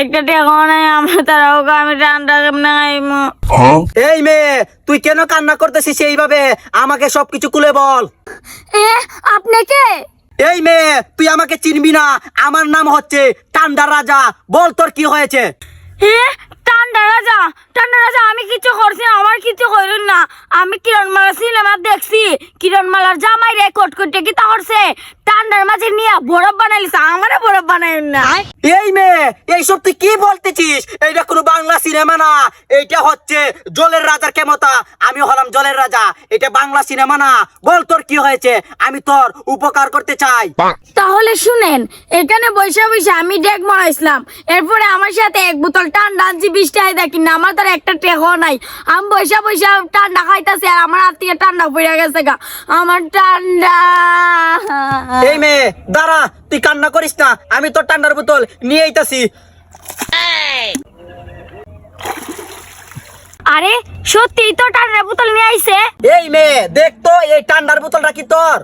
একটা টাকা নাই আমার তারা ওকে আমি ঠান্ডা কেমনে খাইমু এই মেয়ে তুই কেন কান্না করতেছিস এইভাবে আমাকে সবকিছু খুলে বল এ আপনি কে এই মেয়ে তুই আমাকে চিনবি না আমার নাম হচ্ছে টান্ডা রাজা বল তোর কি হয়েছে এ রাজা রাজা আমি কিছু করছি না আমার কিছু করুন না আমি কিরণমালা সিনেমা দেখছি কিরণমালার জামাই রেকর্ড করতে কি তা করছে ঠান্ডার মাঝে নিয়ে বরফ বানাইলিছে না। এই মেয়ে এইসব তুই কি বলতেছিস? এইটা কোনো বাংলা সিনেমা না। এইটা হচ্ছে জলের রাজার ক্ষমতা। আমি হলাম জলের রাজা। এটা বাংলা সিনেমা না। বল তোর কি হয়েছে? আমি তোর উপকার করতে চাই। তাহলে শুনেন এখানে বৈশা বৈশা আমি ডেক মারাইছিলাম। এরপরে আমার সাথে এক বোতল ঠান্ডা আনছি বিশ টাকায় দেখি না। আমার তার একটা টেকও নাই। আমি বৈশা বৈশা ঠান্ডা খাইতেছি আর আমার হাত থেকে ঠান্ডা পড়ে গেছে গা। আমার ঠান্ডা। এই মেয়ে দাঁড়া। তুই কান্না করিস না আমি তোর ঠান্ডার বোতল নিয়ে আইতাছি। আরে সত্যি তো ঠান্ডার বোতল নিয়ে আইছে? এই মেয়ে দেখ তো এই ঠান্ডার বোতলটা কি তোর?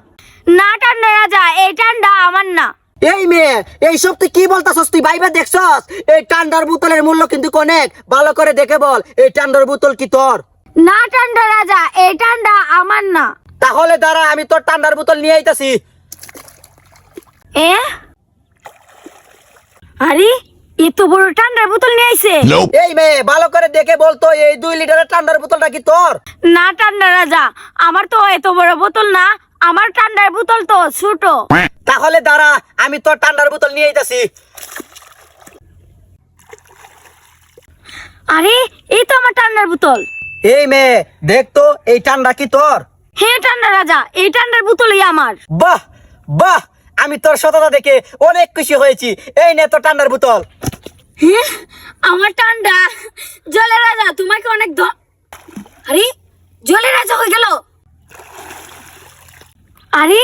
না ঠান্ডা রাজা এই ঠান্ডা আমার না। এই মেয়ে এইসব তুই কি বলতাছস তুই ভাইবা দেখছস? এই ঠান্ডার বোতলের মূল্য কিন্তু অনেক। ভালো করে দেখে বল এই ঠান্ডার বোতল কি তোর? না ঠান্ডা রাজা এই ঠান্ডা আমার না। তাহলে দাঁড়া আমি তোর ঠান্ডার বোতল নিয়ে আইতাছি। এ? আরে এত বড় ঠান্ডার বোতল নিয়ে আইছে। এই মেয়ে ভালো করে দেখে বলতো এই দুই লিটারের ঠান্ডার বোতলটা কি তোর? না ঠান্ডা রাজা আমার তো এত বড় বোতল না আমার ঠান্ডার বোতল তো ছোট। তাহলে দাঁড়া আমি তোর ঠান্ডার বোতল নিয়ে আইতাছি। আরে এই তো আমার ঠান্ডার বোতল। এই মেয়ে দেখ তো এই ঠান্ডা কি তোর? হে ঠান্ডা রাজা এই ঠান্ডার বোতলই আমার। বাহ বাহ আমি তোর সততা দেখে অনেক খুশি হয়েছি। এই নে তোর ঠান্ডার বোতল। হে আমার ঠান্ডা? জলে রাজা, তোমাকে অনেক ধ আরে জলে রাজা হয়ে গেল। আরে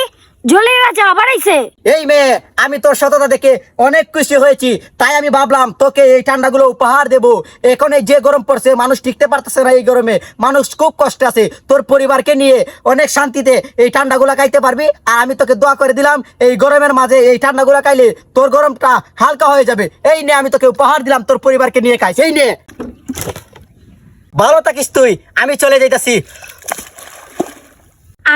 জলের রাজা আবার আইছে। এই মেয়ে, আমি তোর সততা দেখে অনেক খুশি হয়েছি। তাই আমি ভাবলাম, তোকে এই ঠান্ডাগুলো উপহার দেব। এখন এই যে গরম পড়ছে, মানুষ টিকতে পারতেছে না এই গরমে। মানুষ খুব আছে। তোর পরিবারকে নিয়ে অনেক শান্তিতে এই ঠান্ডাগুলো খাইতে পারবি। আর আমি তোকে দোয়া করে দিলাম, এই গরমের মাঝে এই ঠান্ডাগুলো খাইলে তোর গরমটা হালকা হয়ে যাবে। এই নে, আমি তোকে উপহার দিলাম, তোর পরিবারকে নিয়ে খাইস। এই নে। ভালো থাকিস তুই, আমি চলে যাইতাছি।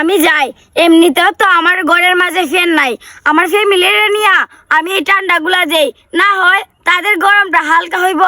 আমি যাই। এমনিতেও তো আমার ঘরের মাঝে ফ্যান নাই। আমার ফ্যামিলির নিয়া আমি এই ঠান্ডাগুলা যেই না হয় তাদের গরমটা হালকা হইব।